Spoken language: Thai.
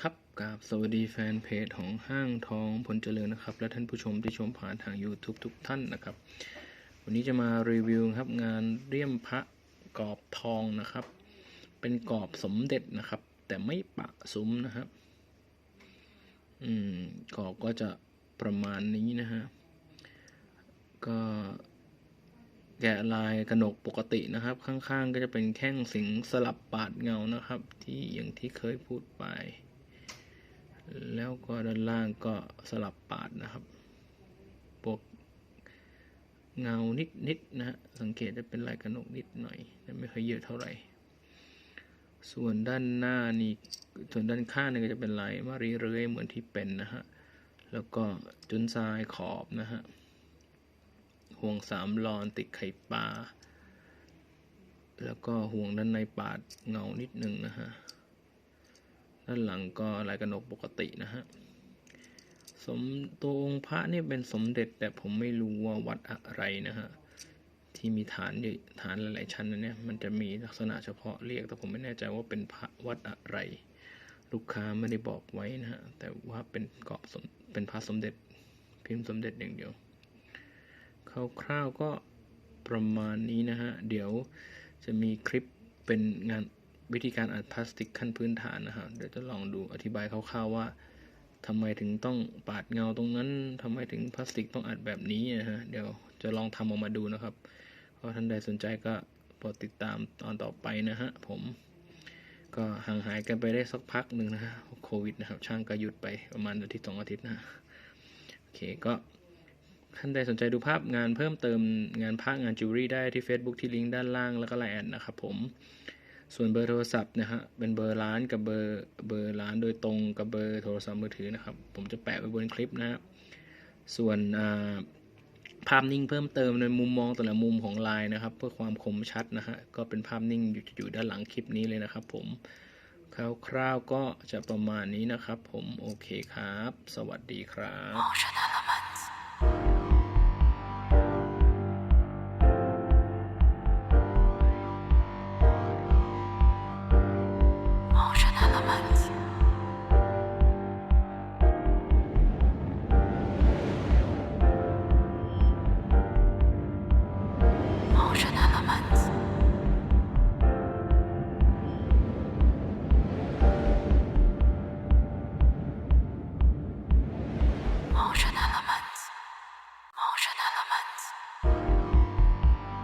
ครับกราบสวัสดีแฟนเพจของห้างทองผลเจริญนะครับ และท่านผู้ชมที่ชมผ่านทาง YouTube ทุกท่านนะครับ วันนี้จะมารีวิวครับงานเลี่ยมพระกรอบทองนะครับ เป็นกรอบสมเด็จนะครับ แต่ไม่ปะซุ้มนะครับ อืมกรอบก็จะประมาณนี้นะฮะก็แกะลายกระหนกปกตินะครับ ข้างๆ ก็จะเป็นแข้งสิงสลับปาดเงานะครับ ที่อย่างที่เคยพูดไป แล้วก็ด้านล่างก็สลับปาดนะครับพวกเงานิดๆนะฮะสังเกตจะเป็นลายกระหนกนิดหน่อยแต่ไม่ค่อยเยอะเท่าไหร่ ส่วนด้านหน้านี่ส่วนด้านข้างนี่ก็จะเป็นลายมารีเรือยเหมือนที่เป็นนะฮะแล้วก็จุนทรายขอบนะฮะห่วงสามลอนติดไข่ปลาแล้วก็ห่วงด้านในปาดเงานิดหนึ่งนะฮะ ด้านหลังก็ลายกระหนกปกตินะฮะสมตัวองค์พระนี่เป็นสมเด็จแต่ผมไม่รู้ว่าวัดอะไรนะฮะที่มีฐานอยู่ฐานหลายๆชั้นนะเนี่ยมันจะมีลักษณะเฉพาะเรียก แต่ผมไม่แน่ใจว่าเป็นพระวัดอะไร ลูกค้าไม่ได้บอกไว้นะฮะแต่ว่าเป็นกรอบสมเป็นพระสมเด็จพิมพ์สมเด็จอย่างเดียวคร่าวๆก็ประมาณนี้นะฮะ เดี๋ยวจะมีคลิปเป็นงาน วิธีการอัดพลาสติกขั้นพื้นฐานนะฮะเดี๋ยวจะลองดูอธิบายคร่าวๆว่าทำไมถึงต้องปาดเงาตรงนั้นทำไมถึงพลาสติกต้องอัดแบบนี้นะฮะเดี๋ยวจะลองทำออกมาดูนะครับก็ท่านใดสนใจก็โปรดติดตามตอนต่อไปนะฮะผม ก็ห่างหายกันไปได้สักพักหนึ่งนะฮะโควิดนะครับ ช่างก็หยุดไปประมาณอาทิตย์สองอาทิตย์นะฮะโอเคก็ท่านใดสนใจดูภาพงานเพิ่มเติมงานภาคงานจิวเวลรี่ได้ที่ Facebook ที่ลิงก์ด้านล่างแล้วก็ไลน์แอดนะครับผม ส่วนเบอร์โทรศัพท์นะฮะเป็นเบอร์ร้านกับเบอร์เบอร์ร้านโดยตรงกับเบอร์โทรศัพท์มือถือนะครับ ผมจะแปะไว้บนคลิปนะครับส่วนภาพนิ่งเพิ่มเติมในมุมมองแต่ละมุมของไลน์นะครับ เพื่อความคมชัดนะฮะก็เป็นภาพนิ่งอยู่อยู่ด้านหลังคลิปนี้เลยนะครับ ผมคร่าวๆก็จะประมาณนี้นะครับ ผมโอเคครับ สวัสดีครับ 我真的很满足